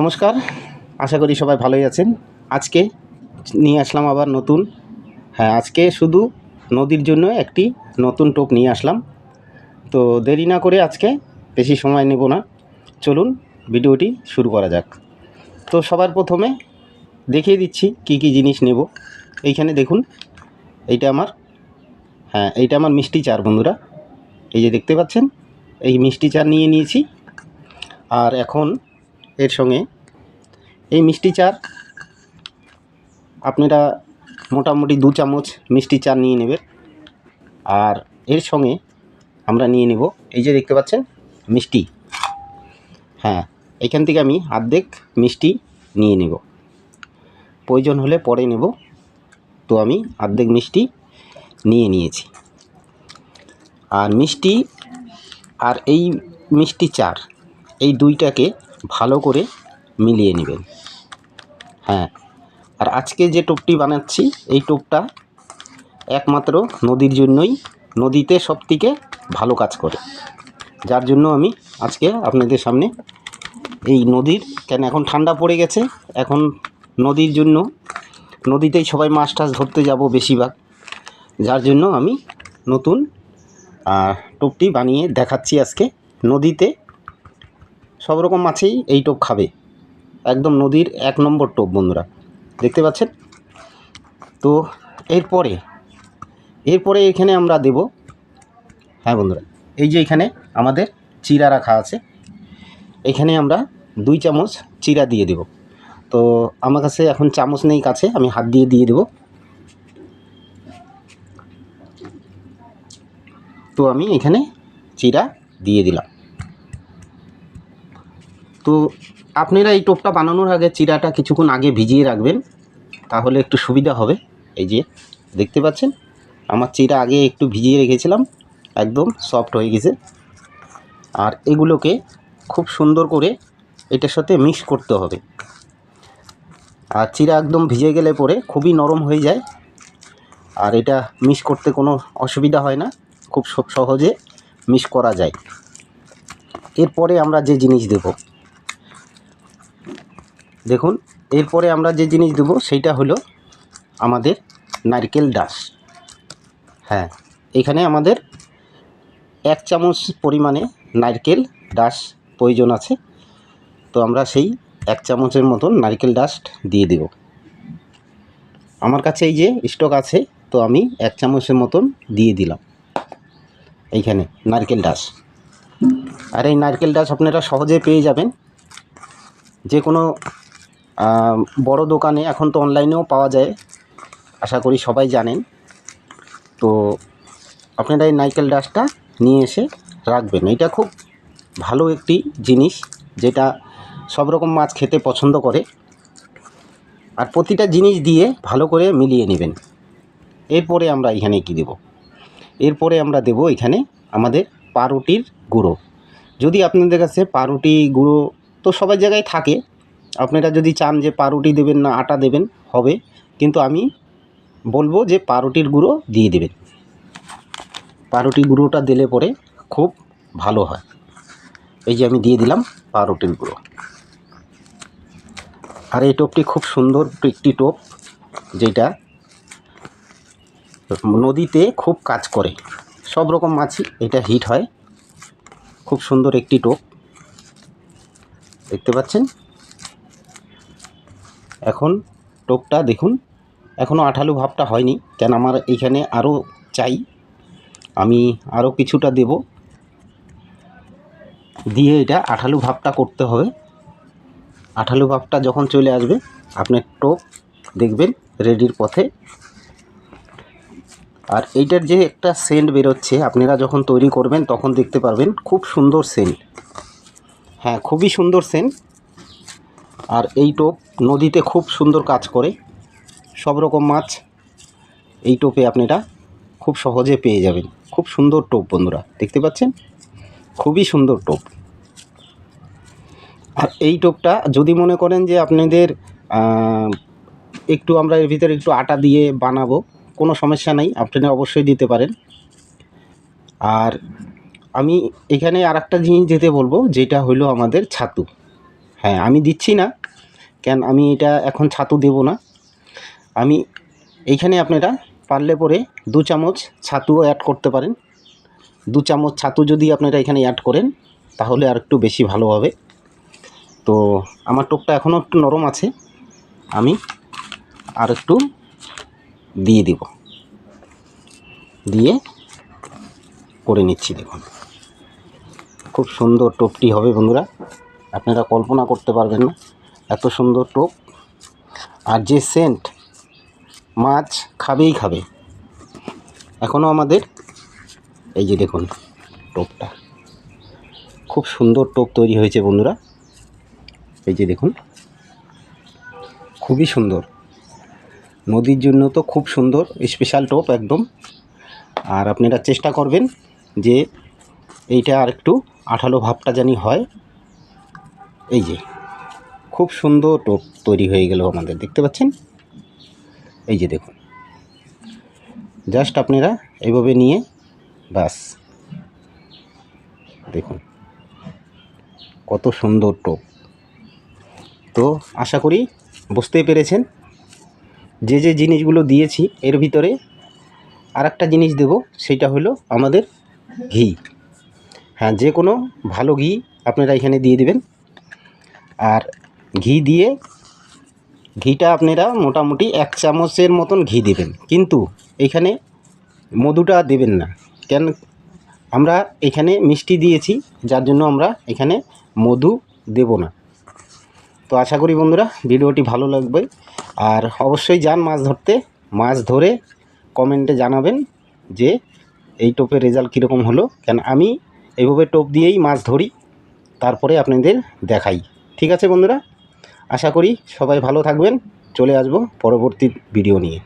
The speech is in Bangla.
নমস্কার, আশা করি সবাই ভালোই আছেন। আজকে নিয়ে আসলাম আবার নতুন হ্যাঁ আজকে শুধু নদীর জন্য একটি নতুন টোপ নিয়ে আসলাম। তো দেরি না করে আজকে বেশি সময় নেব না। চলুন, ভিডিওটি শুরু করা যাক। তো সবার প্রথমে দেখিয়ে দিচ্ছি কি কি জিনিস নেব। এইখানে দেখুন, এইটা আমার হ্যাঁ এইটা আমার মিষ্টি চার বন্ধুরা। এই যে দেখতে পাচ্ছেন, এই মিষ্টি চা নিয়ে নিয়েছি। আর এখন এর সঙ্গে। এই মিষ্টি চার, আপনারা মোটামুটি দু চামচ মিষ্টি চা নিয়ে নেবেন। আর এর সঙ্গে আমরা নিয়ে নেব, এই যে দেখতে পাচ্ছেন, মিষ্টি। হ্যাঁ এখান থেকে আমি অর্ধেক মিষ্টি নিয়ে নেব। প্রয়োজন হলে পরে নেব, তো আমি অর্ধেক মিষ্টি নিয়ে নিয়েছি। আর মিষ্টি আর এই মিষ্টি চার, এই দুইটাকে ভালো করে মিলিয়ে নেবেন। হ্যাঁ আর আজকে যে টোপটি বানাচ্ছি, এই টোপটা একমাত্র নদীর জন্যই, নদীতে সবথেকে ভালো কাজ করে। যার জন্য আমি আজকে আপনাদের সামনে এই নদীর, কেন এখন ঠান্ডা পড়ে গেছে, এখন নদীর জন্য, নদীতেই সবাই মাছ টাছ ধরতে যাব বেশিরভাগ। যার জন্য আমি নতুন টোপটি বানিয়ে দেখাচ্ছি আজকে নদীতে সব রকম মাছেই এই টোপ খাবে। একদম নদীর এক নম্বর টোপ, বন্ধুরা। দেখতে পাচ্ছেন? তো এরপরে এরপরে এখানে আমরা দেব হ্যাঁ বন্ধুরা, এই যে এখানে আমাদের চিরা রাখা আছে, এখানে আমরা দুই চামচ চিরা দিয়ে দেব। তো আমার কাছে এখন চামচ নেই কাছে, আমি হাত দিয়ে দিয়ে দেব। তো আমি এখানে চিরা দিয়ে দিলাম। তো আপনারা এই টোপটা বানানোর আগে চিরাটা কিছুক্ষণ আগে ভিজিয়ে রাখবেন, তাহলে একটু সুবিধা হবে। এই যে, দেখতে পাচ্ছেন? আমার চিরা আগে একটু ভিজিয়ে রেখেছিলাম, একদম সফট হয়ে গেছে। আর এগুলোকে খুব সুন্দর করে এটার সাথে মিক্স করতে হবে। আর চিরা একদম ভিজে গেলে পরে খুবই নরম হয়ে যায়। আর এটা মিক্স করতে কোনো অসুবিধা হয় না, খুব সহজে মিক্স করা যায়। এরপরে আমরা যে জিনিস দেব দেখুন, এরপরে আমরা যে জিনিস দেব, সেইটা হলো আমাদের নারকেল ডাস হ্যাঁ এখানে আমাদের এক চামচ পরিমাণে নারকেল ডাস প্রয়োজন আছে। তো আমরা সেই এক চামচের মতন নারকেল ডাস্ট দিয়ে দেব। আমার কাছে এই যে স্টক আছে, তো আমি এক চামচের মতন দিয়ে দিলাম। এইখানে নারকেল ডাস আর এই নারকেল ডাস আপনারা সহজে পেয়ে যাবেন। যে কোনো বড় দোকানে এখন তো অনলাইনেও পাওয়া যায়, আশা করি সবাই জানেন। তো আপনারা এই নারকেল ডাসটা নিয়ে এসে রাখবেন। এটা খুব ভালো একটি জিনিস, যেটা সব রকম মাছ খেতে পছন্দ করে। আর প্রতিটা জিনিস দিয়ে ভালো করে মিলিয়ে নেবেন। এরপরে আমরা এখানে কি দেব? এরপরে আমরা দেব এখানে আমাদের পাউরুটির গুঁড়ো। যদি আপনাদের কাছে পাউরুটি, গুঁড়ো তো সবাই জায়গায় থাকে আপনারা যদি চান যে পাউরুটি দেবেন না, আটা দেবেন, হবে। কিন্তু আমি বলব যে পাউরুটির গুঁড়ো দিয়ে দেবেন। পাউরুটি গুঁড়োটা দিলে পরে খুব ভালো হয়। এই যে আমি দিয়ে দিলাম পাউরুটির গুঁড়ো। আর এই টোপটি খুব সুন্দর একটি টোপ, যেটা নদীতে খুব কাজ করে। সব রকম মাছই এটা হিট হয়। খুব সুন্দর একটি টোপ। দেখতে পাচ্ছেন? এখন টোপটা দেখুন এখনও আঠালো ভাবটা হয়নি, কেন আমার এইখানে আরও চাই। আমি আরও কিছুটা দেব। দিয়ে এটা আঠালো ভাবটা করতে হবে। আঠালো ভাবটা যখন চলে আসবে আপনার টোপ দেখবেন রেডির পথে। আর এইটার যে একটা সেন্ট বেরোচ্ছে, আপনারা যখন তৈরি করবেন, তখন দেখতে পারবেন খুব সুন্দর সেন্ট হ্যাঁ খুবই সুন্দর সেন্ট আর এই টোপ নদীতে খুব সুন্দর কাজ করে। সব রকম মাছ এই টোপে আপনারা খুব সহজে পেয়ে যাবেন। খুব সুন্দর টোপ বন্ধুরা, দেখতে পাচ্ছেন? খুবই সুন্দর টোপ। আর এই টোপটা যদি মনে করেন যে আপনাদের একটু আমরা এর ভিতরে একটু আটা দিয়ে বানাবো, কোনো সমস্যা নাই, আপনারা অবশ্যই দিতে পারেন। আর আমি এখানে আর একটা জিনিস যেতে বলব, যেটা হলো আমাদের ছাতু। হ্যাঁ আমি দিচ্ছি না। কেন, আমি এটা এখন ছাতু দেব না। আমি এইখানে আপনারা পারলে পরে দু চামচ ছাতুও অ্যাড করতে পারেন। দু চামচ ছাতু যদি আপনারা এখানে অ্যাড করেন, তাহলে আর একটু বেশি ভালো হবে। তো আমার টোপটা এখনও একটু নরম আছে। আমি আর একটু দিয়ে দিব। দিয়ে করে নিচ্ছি, দেখুন। খুব সুন্দর টোপটি হবে বন্ধুরা। আপনারা কল্পনা করতে পারবেন না। এত সুন্দর টোপ। আর যে সেন্ট মাছ খাবেই খাবে। এখনও আমাদের এই যে দেখুন টোপটা। খুব সুন্দর টোপ তৈরি হয়েছে বন্ধুরা। এই যে দেখুন। খুবই সুন্দর। নদীর জন্য তো খুব সুন্দর স্পেশাল টোপ একদম। আর আপনারা চেষ্টা করবেন যে এইটা আর একটু আঠালো ভাবটা জানি হয়। এই যে, খুব সুন্দর টোপ তৈরি হয়ে গেল আমাদের, দেখতে পাচ্ছেন? এই যে দেখুন। জাস্ট আপনারা এইভাবে নিয়ে বাস। দেখুন, কত সুন্দর টোপ। তো আশা করি বুঝতেই পেরেছেন, যে যে জিনিসগুলো দিয়েছি এর ভিতরে আর একটা জিনিস দেব, সেটা হলো আমাদের ঘি। হ্যাঁ যে কোনো ভালো ঘি আপনারা এখানে দিয়ে দিবেন। আর ঘি দিয়ে ঘিটা আপনারা মোটামুটি এক চামচের মতন ঘি দেবেন। কিন্তু এখানে মধুটা দেবেন না। কেন আমরা এখানে মিষ্টি দিয়েছি, যার জন্য আমরা এখানে মধু দেব না। তো আশা করি বন্ধুরা, ভিডিওটি ভালো লাগবে। আর অবশ্যই যান মাছ ধরতে, মাছ ধরে কমেন্টে জানাবেন যে এই টোপের রেজাল্ট কীরকম হলো। কেন আমি এইভাবে টোপ দিয়েই মাছ ধরি, তারপরে আপনাদের দেখাই। ঠিক আছে বন্ধুরা? আশা করি সবাই ভালো থাকবেন। চলে আসব পরবর্তী ভিডিও নিয়ে।